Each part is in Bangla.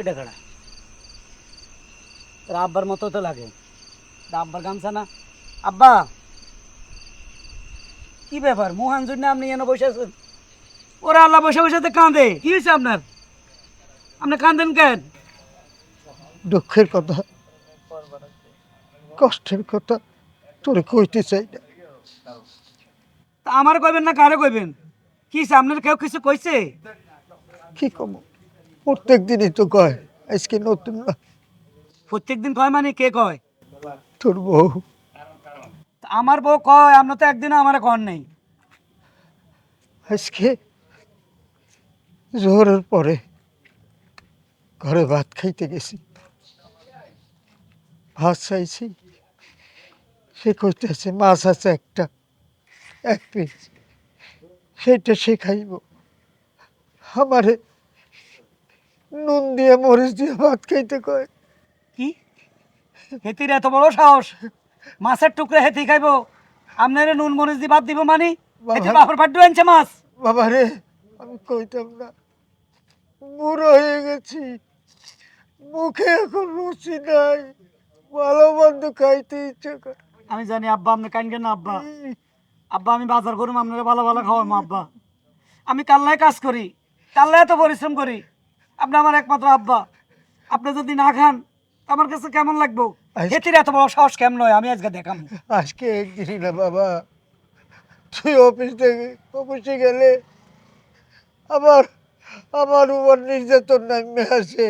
এটা কাড়া তোর আব্বার মতো তো লাগে। আব্বার গামছা না। আব্বা কি ব্যাপার? মোহান জন্য আপনি এনে বসে আছেন। ওরা আল্লাহ বসে বসে তো কাঁদে। কি হয়েছে আপনার? আপনি কাঁদেন কেন? দুঃখের কথা কষ্টের কথা তোরে কইতে চাই না। তা আমার কইবেন না কারে কইবেন? কি আপনার কেউ কিছু কইছে? কি কম? প্রত্যেক দিনই তো কয় আজকে নতুন না। প্রত্যেক দিন কয় মানে কে কয়? তোর বউ। তা আমার বউ কয় আপনার তো একদিনও আমার কন নেই। আজকে জোহরের পরে ঘরে ভাত খাইতে গেছি। ভাত চাইছি সে কইতেছে মাছ আছে একটা এক পিস সেইটা সে খাইব। আমারে নুন দিয়ে মরিচ দিয়ে ভাত খাইতে কয়। কি? হেতির এত বড় সাহস? মাছের টুকরা হেতি খাইবো। আপনারে নুন মরিচ দিয়ে ভাত দিব মানে? হেতি। বাপের আনছে মাছ। বাবা রে আমি কইতাম না। বুড়ো হয়ে গেছি। মুখে এখন রুচি নাই। ভালো মন্দ খাইতে ইচ্ছে করে। আমি জানি আব্বা আপনি কানবেন না আব্বা। আব্বা আমি বাজার করুম আপনারা ভালো ভালো খাওয়াম আব্বা। আমি কাল্লায় কাজ করি কাল্লায় এত পরিশ্রম করি। আপনি আমার একমাত্র আব্বা। আপনি যদি না খান আমার কাছে কেমন লাগবো? হেতির এত বড় সাহস কেমন হয় আমি আজকে দেখাম। আজকে একদিনই না বাবা। তুই অফিস থেকে অফিসে গেলে আমার আমার উপর নির্যাতন নামে আসে।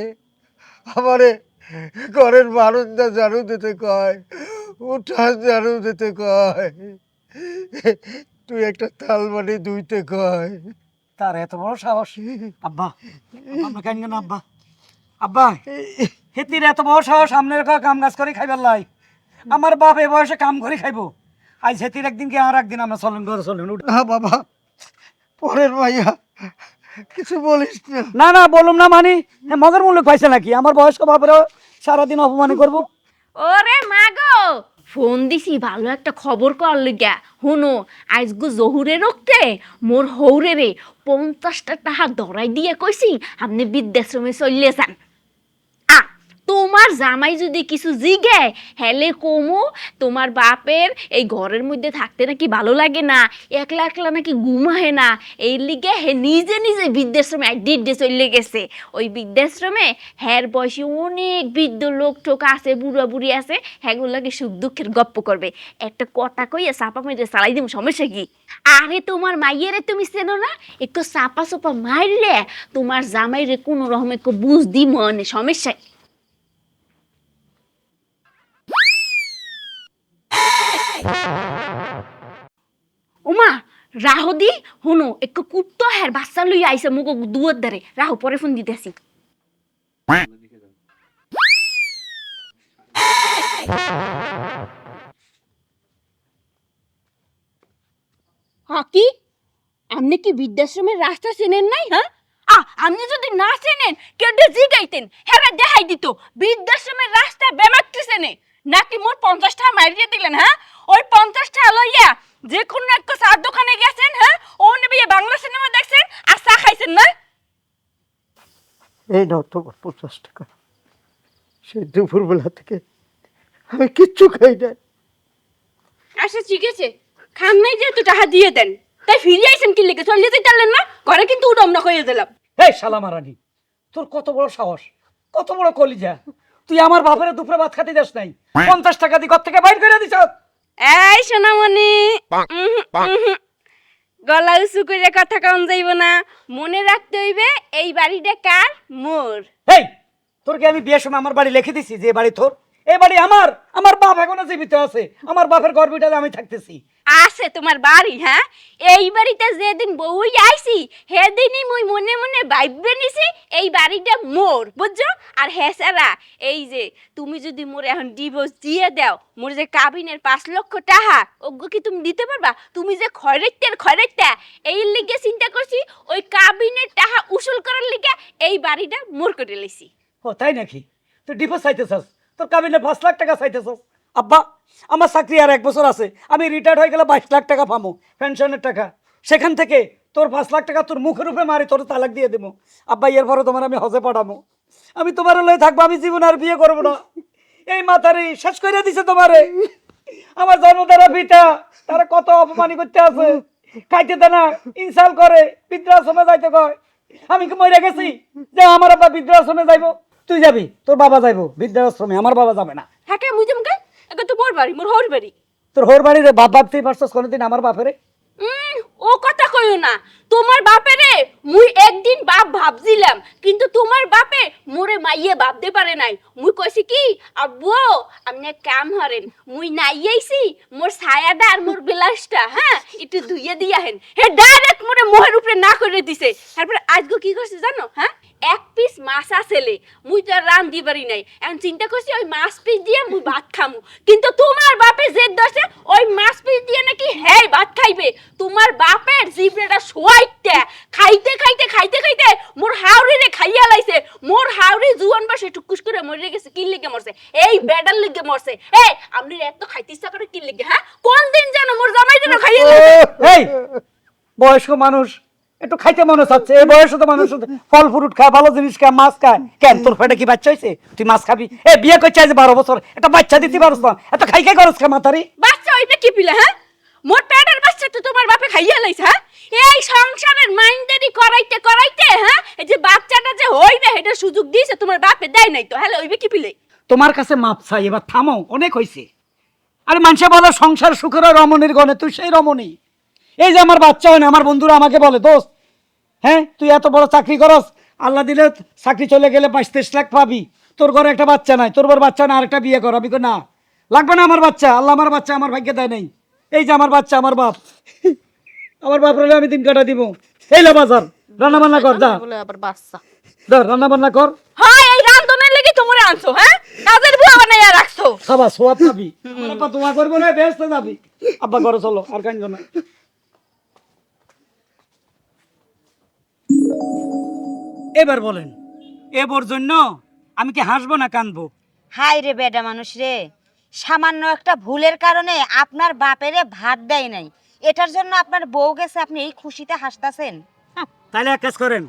আমারে ঘরের বারান্দা ঝাড়ু দিতে কয় উঠান ঝাড়ু দিতে কয়। তুই একটা থালবানি দুইতে কয়। তার এত বড় সাহস। আব্বা আব্বা, কেন কানবেন না আব্বা? আব্বা হেতির এত বড় সাহস আপনার কা- কাম কাজ করে খাইবার লাই। আমার বাপ এ বয়সে কাম করে খাইবো। আজ হেতির একদিন কি আর একদিন আমরা চলেন ঘরে চলেন উঠ। না বাবা। পরের ভাইয়া কিছু বলিস না। না না বলুম না মানি। হ্যাঁ মগের মূল্য পাইছে নাকি? আমার বয়স্ক বাপেরা সারাদিন অপমান করব। ওরে মাগো ফোন দিছি, ভালো একটা খবর কর লিগা হুনো, আজগু জহুরে রক্তে, মোর হৌরে রে, পঞ্চাশটা টাকা ধরাই দিয়ে কইছি, আপনি বৃদ্ধাশ্রমে চললে যান। জামাই যদি কিছু জিগে, হেলে কমু, তোমার বাপের এই ঘরের মধ্যে থাকতে নাকি ভালো লাগে না, একলা একলা নাকি ঘুমাহে না এই লিগে হে নিজে নিজে বৃদ্ধাশ্রমে আড্ডে চলে গেছে। ওই বৃদ্ধাশ্রমে হ্যার বয়সী অনেক বৃদ্ধ লোক টোক আছে, বুড়া বুড়ি আছে হ্যাগুলোকে সুখ দুঃখের গপ্প করবে। একটা কটা কইয়া চাপা মেরে চালাই দিব সমস্যা কি? আরে তোমার মাইয়েরে তুমি চেনো না? একটু চাপা চাপা মারলে তোমার জামাইরে কোনো রকম একটু বুঝ দি মনে সমস্যা ওমা রাহু দি হুনো একটু কুত্তো হ্যার বাচ্চা লই আইসে মুখ দুয়ার ধারে রাহু পরে ফোন দিতেছি হ্যাঁ কি? আপনি কি বৃদ্ধাশ্রমের রাস্তা চেনেন নাই হ্যাঁ আ আপনি যদি না চেনেন কেটে জিগাইতেন হ্যাঁ দেখাই দিত। বৃদ্ধাশ্রমের রাস্তা বেমাকতে চেনে নাকি মোর পঞ্চাশ টাকা মারিয়ে দিলেন হ্যাঁ ওই পঞ্চাশ টাকা লইয়া যে কোনো একটা চার দোকানে গেছেন হ্যাঁ? ও নেবে বাংলা সিনেমা দেখছেন আর চা খাইছেন না? এই নাও তোমার পঞ্চাশ টাকা। সে দুপুরবেলা থেকে আমি কিচ্ছু খাই না। আচ্ছা ঠিক আছে। খান নাই যেহেতু টাকা দিয়ে দেন। তাই ফিরে আইসেন কি লেগে? চলে যেতে পারলেন না? ঘরে কিন্তু উডম না হয়ে দিলাম। এই শালা মারানি তোর কত বড় সাহস কত বড় কলিজা। তুই আমার বাপের দুপুরে ভাত খাতে যাস নাই। পঞ্চাশ টাকা দিয়ে ঘর থেকে বাইর করে দিছ। এই সোনামণি। গলা উঁচু করে কথা কম যাইব না। মনে রাখতে হইবে এই বাড়িটা কার? মোর। এই তোর কি আমি বিয়ের সময় আমার বাড়ি লিখে দিছি যে বাড়ি তোর? এই বাড়ি আমার আমার বাপ এখনও জীবিত আছে। আমার বাপের গর্বিটাতে আমি থাকতেছি। আছে তোমার বাড়ি হ্যাঁ? এই বাড়িতে যেদিন বউই আইছি, সেদিনই মুই মনে মনে ভাববে নিছি, এই বাড়িটা মোর, বুঝছ? আর হ্যাঁ সারা, এই যে তুমি যদি মোর এখন ডিভোর্স দিয়ে দাও, মোর যে কাবিনের পাঁচ লক্ষ টাকা, ওগো কি তুমি দিতে পারবা? তুমি যে খয়রাইতের খয়রাইতা, এই লিগে চিন্তা করছি, ওই কাবিনের টাকা উসুল করার লিগে এই বাড়িটা মোর করে লইছি। ও, তাই নাকি? তুই ডিভোর্স চাইতেছস, তোর কাবিনে পাঁচ লাখ টাকা চাইতেছস। আব্বা, আমার চাকরি আর এক বছর আছে। আমি রিটায়ার্ড হয়ে গেলে বাইশ লাখ টাকা পাবো পেনশনের টাকা। সেখান থেকে তোর পাঁচ লাখ টাকা তোর মুখের উপরে মারি, তোর তালাক দিয়ে দেবো আব্বা এর পরে তোমার আমি হজে পাঠাবো আমি তোমার লয়ে থাকব, আমি জীবন আর বিয়ে করব না। এই মাথারি শেষ করে দিছে তোমারে। আমার জন্মদারা পিতা, তারা কত অপমানি করতে আছে। খাইতে দেয় না ইনসাল করে, বৃদ্ধাশ্রমে যাইতে কয়। আমি কি মরে গেছি? যে আমার আব্বা বৃদ্ধাশ্রমে যাইবো, তুই যাবি, তোর বাবা যাইবো, বৃদ্ধাশ্রমে, আমার বাবা যাবে না। হ্যাঁ মুই যেমন কে এখন তো মোর বাড়ি মোর হর বাড়ি। তোর হোর বাড়ির বাপ ভাবতেই পারছস কোনোদিন আমার বাপেরে? উম, ও কইও না। তোমার বাপেরে মুই একদিন বাপ ভাবছিলাম, কিন্তু তোমার বাপে মোরে মাইয়ে ভাবতে পারে নাই। মুই কইছি কি, আব্বু আপনি কাম হরেন মুই নাইয়েছি মোর ছায়াটা আর মোর বিলাসটা হ্যাঁ একটু ধুইয়ে দিয়া হেন হে ডাইরেক্ট মোরে মোহের উপরে না করে দিছে। তারপরে আজকে কি করছে জানো হ্যাঁ এক পিস মাছ আসেলে মুই তো আর রান্ধি পারি নাই। এখন চিন্তা করছি ওই মাছ পিস দিয়ে মুই ভাত খামু। কিন্তু তোমার বাপে জেদ ধরছে, ওই মাছ পিস দিয়ে নাকি হ্যাঁ ভাত খাইবে। তোমার জিবরেটা সোয়াইতে খাইতে খাইতে খাইতে খাইতে মোর রে খাইয়া লাইছে। মোর জুয়ান বাসে টুকুস করে মরে গেছে কি লিগে মরছে। এই বেডার লিগে মরছে। এই আপনি এত খাইতে ইচ্ছা করে কি লিগে হ্যাঁ? কোন দিন যেন মোর জামাই যেন খাইয়া এই বয়স্ক মানুষ একটু খাইতে মনে চাচ্ছে। এই বয়সে তো মানুষ ফল ফ্রুট খায় ভালো জিনিস খায় মাছ খায়। কেন তোর পেটে কি বাচ্চা হয়েছে তুই মাছ খাবি? এ বিয়ে করছে আজ বারো বছর। একটা বাচ্চা দিতে পারছ না। এত খাই খাই করছ খা মাতারি বাচ্চা হইবে কি পিলে হ্যাঁ? মোর পেটের বাচ্চা তো তোমার বাপে খাইয়া লাইছে হ্যাঁ? এই সংসারের মাইন্ডারি করাইতে করাইতে হ্যাঁ? এই যে বাচ্চাটা যে হইবে এটা সুযোগ দিয়েছে, তোমার বাপে দেয় নাই তো, হ্যালো হইবে কি পিলে? তোমার কাছে মাপ চাই, এবার থামো, অনেক হয়েছে আরে মানুষে বলে, সংসার সুখের রমণীর গণে, তুই সেই রমণী। এই যে আমার বাচ্চা হয় না, আমার বন্ধুরা আমাকে বলে, দোস্ত হ্যাঁ তুই এত বড় চাকরি করস, আল্লাহ দিলে চাকরি চলে গেলে বাইশ তেইশ লাখ পাবি। তোর ঘরে একটা বাচ্চা নাই, তোর বড় বাচ্চা না, আরেকটা বিয়ে কর। আমি না, লাগবে না আমার বাচ্চা, আল্লাহ আমার বাচ্চা আমার ভাগ্যে দেয় নাই। এই যে আমার বাচ্চা, আমার বাপ। আমার বাপ রলে আমি দিন কাটা দিব। এই লো বাজার রান্না বান্না কর যা। বলে আবার বাচ্চা। ধর রান্না বান্না কর। হয় এই রান্ধনের লাগি তোমরা আনছো হ্যাঁ? কাজের বুয়া বানাইয়া রাখছো। খাবা সোয়াব করব না ব্যস্ত যাবি। আব্বা ঘরে চলো আর কান না। এবার বলেন এবার জন্য আমি কি হাসবো না কানবো? হাই রে বেডা মানুষ রে সামান্য একটা ভুলের কারণে আপনার বাপেরে ভাত দেয় নাই। এটার জন্য আপনার বউ গেছে আপনি এই খুশিতে হাসতাছেন? তাহলে এক কাজ করেন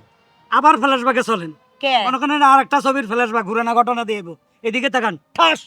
আবার ফ্ল্যাশব্যাকে চলেন। কে? মনে করেন আর একটা ছবির ফ্ল্যাশব্যাক ঘুরানা ঘটনা দিয়ে এদিকে তাকান ঠাস!